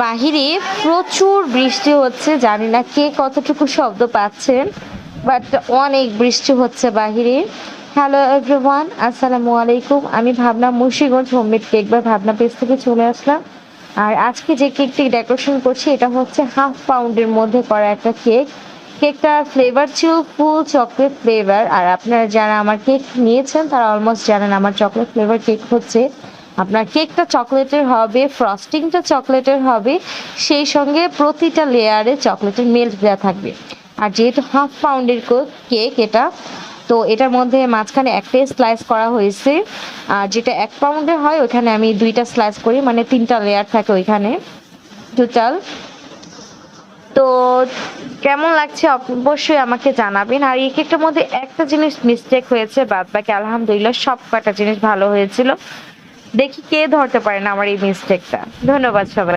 বাহিরে প্রচুর বৃষ্টি হচ্ছে, জানি না কে কতটুকু শব্দ পাচ্ছেন বাট অনেক বৃষ্টি হচ্ছে বাহিরে। হ্যালো এভরিওয়ান আসসালামু আলাইকুম। আমি ভাবনা মুর্শিগঞ্জ হোমমেড কেক বা ভাবনা পেজ থেকে চলে আসলাম। আর আজকে যে কেকটি ডেকোরেশন করছি, এটা হচ্ছে হাফ পাউন্ডের মধ্যে করা একটা কেক কেকটার ফ্লেভার ছিল ফুল চকলেট ফ্লেভার আর আপনারা যারা আমার কেক নিয়েছেন, তারা অলমোস্ট জানেন আমার চকলেট ফ্লেভার কেক হচ্ছে। আপনার কেকটা চকলেটের হবে ফ্রস্টিংটা চকলেটের হবে, সেই সঙ্গে প্রতিটা লেয়ারে চকলেটের মেল্ট দেওয়া থাকবে। আর যেহেতু হাফ পাউন্ডের কেক এটা, তো এটার মধ্যে মাঝখানে একটাই স্লাইস করা হয়েছে। আর যেটা এক পাউন্ডের হয় ওইখানে আমি দুইটা স্লাইস করি মানে তিনটা লেয়ার থাকে ওইখানে টোটাল তো কেমন লাগছে অবশ্যই আমাকে জানাবেন। আর এই কেকটার মধ্যে একটা জিনিস মিস্টেক হয়েছে বাদ বাকি আলহামদুলিল্লাহ সব কটা জিনিস ভালো হয়েছিল। দেখি কে ধরতে পারেন আমার এই মিস্টেকটা ধন্যবাদ সবাই।